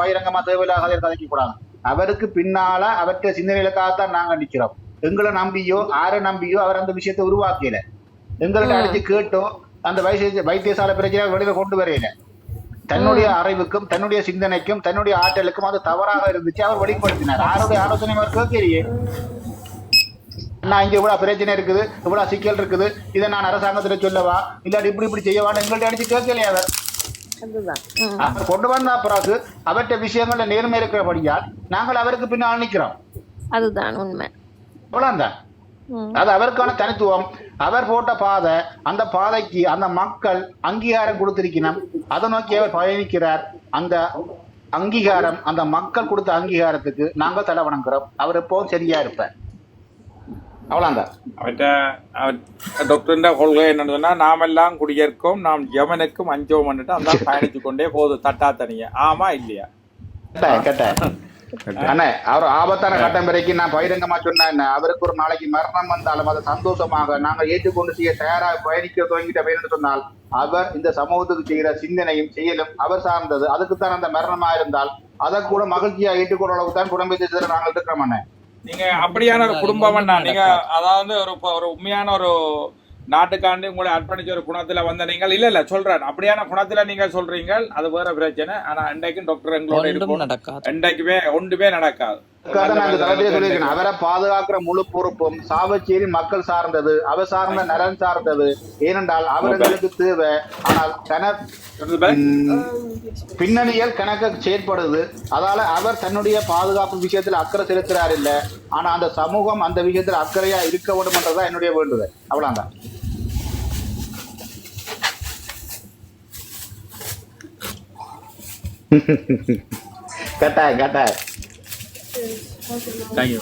பகிரங்கமா தேவையில்லாத கதைக்க கூடாது. அவருக்கு பின்னால அவற்றை சிந்தனைகளுக்காகத்தான் நாங்க நிக்கிறோம் எங்களை நம்பியோ யாரை நம்பியோ அவர் அந்த விஷயத்தை உருவாக்கல. எங்கள்ட்ட அடிச்சு கேட்டோம் அந்த வைத்திய வைத்தியசாலை பிரச்சனை வெளியில கொண்டு வரையில தன்னுடைய அறிவுக்கும் தன்னுடைய சிந்தனைக்கும் தன்னுடைய ஆற்றலுக்கும் அது தவறாக இருந்துச்சு. அவர் வெளிப்படுத்தினார். யாருடைய ஆலோசனை அவர் கேட்கலையே. நான் இங்க இவ்வளவு பிரச்சனை இருக்குது இவ்வளவு சிக்கல் இருக்குது. இதை நான் அரசாங்கத்துல சொல்லவா? இல்லாட்டி இப்படி இப்படி செய்யவான்னு எங்கள்ட்ட அடிச்சு கேட்கலையே அவர். அதுதான் கொண்டு வந்த பிறகு அவற்றை விஷயங்கள்ல நேர்மை இருக்கிறபடியால் நாங்கள் அவருக்கு பின்னால் நிக்கிறோம் அதுதான் உண்மை. அவ்வளவுதான். அது அவருக்கான தனித்துவம். அவர் போட்ட பாதை அந்த பாதைக்கு அந்த மக்கள் அங்கீகாரம் கொடுத்திருக்கணும் அதை நோக்கி அவர் பயணிக்கிறார். அந்த அங்கீகாரம் அந்த மக்கள் கொடுத்த அங்கீகாரத்துக்கு நாங்கள் தலை வணங்குறோம். அவர் எப்பவும் சரியா இருப்பார். அவ்வளவுதான் அவற்ற டாக்டர் கொள்கை என்னன்னு சொன்னா நாமெல்லாம் குடியேற்கும் நாம் யமனுக்கும் அஞ்சோம் பண்ணிட்டு அந்த பயணிச்சு கொண்டே போகுது தட்டா தனியா ஆமா இல்லையா கட்டாயம். அண்ணே அவர் ஆபத்தான கட்டம் வரைக்கும் நான் பகிரங்கமா சொன்னேன் அவருக்கு ஒரு நாளைக்கு மரணம் வந்தாலும் அதை சந்தோஷமாக நாங்கள் ஏற்றுக்கொண்டு செய்ய தயாராக பயணிக்க துவங்கிட்ட பயிர் சொன்னால் அவர் இந்த சமூகத்துக்கு செய்கிற சிந்தனையும் செயலும் அவர் சார்ந்தது அதுக்குத்தான் அந்த மரணமா இருந்தால் அதை கூட மகிழ்ச்சியா ஏற்றுக்கொள்ள அளவுக்கு தான் குடும்பத்தை நாங்கள் இருக்கிறோம் அண்ணே நீங்க அப்படியான ஒரு குடும்பம் நீங்க அதாவது ஒரு ஒரு உண்மையான ஒரு நாட்டுக்காண்டி உங்களை அர்ப்பணிச்ச ஒரு குணத்துல வந்த நீங்கள். இல்ல இல்ல சொல்றேன். அப்படியான குணத்துல நீங்க சொல்றீங்க அது வேற பிரச்சனை. ஆனா இன்றைக்கும் டாக்டர் எங்களோட ஒன்றும் இருக்கும் நடக்காது. இன்றைக்குமே ஒன்றுமே நடக்காது. அவரை பாதுகாக்கிற முழு பொறுப்பும் சாவச்சேரி மக்கள் சார்ந்தது அவர் சார்ந்த நலன் சார்ந்தது. ஏனென்றால் அவர்களுக்கு தேவை. ஆனால் கன ம், பின்னணியில் கணக்கு செயற்படுது. அதால அவர் தன்னுடைய பாதுகாப்பு விஷயத்துல அக்கறை செலுத்துறாரு இல்ல. ஆனா அந்த சமூகம் அந்த விஷயத்துல அக்கறையா இருக்க வேண்டும் என்றதான் என்னுடைய வேண்டுதல். அவ்வளவுதான். கட்டாயம் கட்டாயம் தேங்க்யூ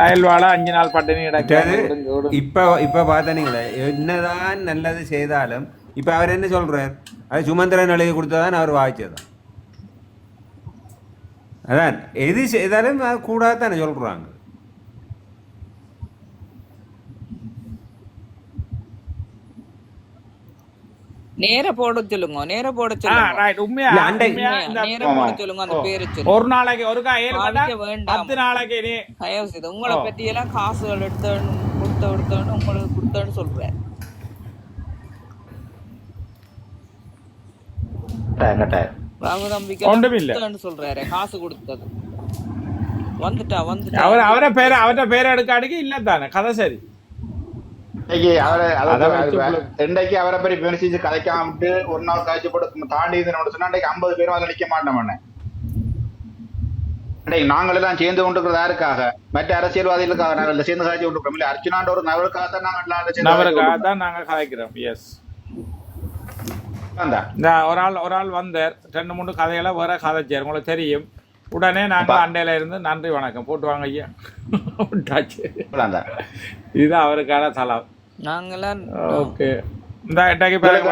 அயல்வாழ அஞ்சு நாள் பட்டினி கிடக்காது இப்ப இப்ப பார்த்தனீங்களே என்னதான் நல்லது செய்தாலும் இப்ப அவர் என்ன சொல்றார்? அது சுமந்திரன் எழுதி கொடுத்ததான் அவர் வாய்ச்சதான் அதான் எது செய்தாலும் அது கூடாது தானே நேர போட சொல்லுங்க நேர போட சொல்லுங்க. ரைட் உண்மையா? நேர போட சொல்லுங்க அந்த பேரு சொல்லுங்க. ஒரு நாளைக்கு ஒரு ஏழு. பத்து நாளைக்கு நீ தயவு செய்து உங்களை. பத்தி எல்லாம் காசுகள் எடுத்தோன்னு கொடுத்த எடுத்தோன்னு உங்களுக்கு கொடுத்தோன்னு சொல்றேன். ராகு தம்பிக்கு ஒன்றுமில்ல. கொடுத்தோன்னு சொல்றாரு காசு கொடுத்தது. வந்துட்டா வந்துட்டா. அவர் அவரை பேரை அவரை பேரை எடுக்காடிக்கு இல்ல தானே கதை சரி. இன்னைக்கு அவரை அதை அதை இன்றைக்கு அவரை பற்றி விமர்சிச்சு கதைக்காம விட்டு ஒரு நாள் கழிச்சு போட்டு தாண்டி சொன்னா இன்றைக்கு ஐம்பது பேரும் அதில் நிக்க மாட்டோம் அண்ணே. இன்றைக்கு நாங்கள் எல்லாம் சேர்ந்து கொண்டிருக்கிறது யாருக்காக? மற்ற அரசியல்வாதிகளுக்காக நாங்கள் சேர்ந்து காய்ச்சி கொண்டிருக்கோம் இல்லை அர்ச்சனான்ற ஒரு நபருக்காக தான் நாங்கள் நபருக்காக தான் நாங்க கதைக்கிறோம் எஸ் ஒரு ஆள் ஒரு ஆள் வந்தார். ரெண்டு மூணு கதைகளை வேற கதைச்சார் உங்களுக்கு தெரியும். உடனே நாங்க அப்பா. அண்டையில இருந்து நன்றி வணக்கம். போட்டு வாங்க ஐயா. இதுதான் அவருக்கான தளம். நாங்களாம் ஓகே.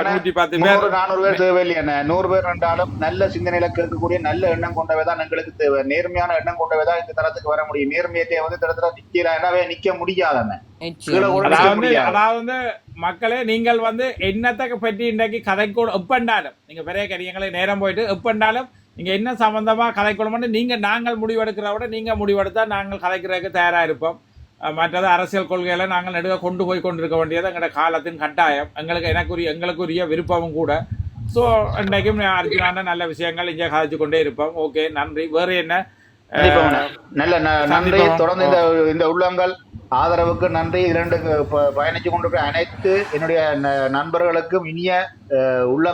நூற்றி பத்து பேர். நானூறு பேர் தேவையில்லை என்ன நூறு பேர் ரெண்டாலும் நல்ல சிந்தனையில கேட்கக்கூடிய நல்ல எண்ணம் கொண்டவை தான் எங்களுக்கு தேவை. நேர்மையான எண்ணம் கொண்டவை தான் இந்த தரத்துக்கு வர முடியும். நேர்மையத்தை வந்து இந்த இடத்துல நிக்கிறாவே நிக்க கூட அதாவது முடியாது. அதாவது வந்து மக்களே நீங்கள் வந்து என்னத்தை பற்றி இன்றைக்கு கதைக்கூட எப்பண்டாலும் நீங்க பெரிய கரியங்களை நேரம் போயிட்டு எப்பண்டாலும் நீங்க என்ன சம்பந்தமா கதைக்கணும்னு நீங்க நாங்கள் முடிவெடுக்கிறத விட நீங்க முடிவெடுத்தா நாங்கள் கதைக்கிறதுக்கு தயாரா இருப்போம். மற்றது அரசியல் கொள்கைகளை நாங்கள் நடுவே கொண்டு போய் கொண்டிருக்க வேண்டியது எங்களோட காலத்தின் கட்டாயம். எங்களுக்கு எனக்குரிய எங்களுக்குரிய விருப்பமும் கூட. ஸோ இன்றைக்கும் அர்ஜுனான நல்ல விஷயங்கள் இங்கே கதைச்சு கொண்டே இருப்போம். ஓகே நன்றி. வேறு என்ன. நல்ல நன்றி. தொடர்ந்து இந்த இந்த உள்ளங்கள் ஆதரவுக்கு நன்றி. இரண்டு பயணிச்சு கொண்டிருக்கிற அனைத்து என்னுடைய நண்பர்களுக்கும் இனிய உள்ளங்கள்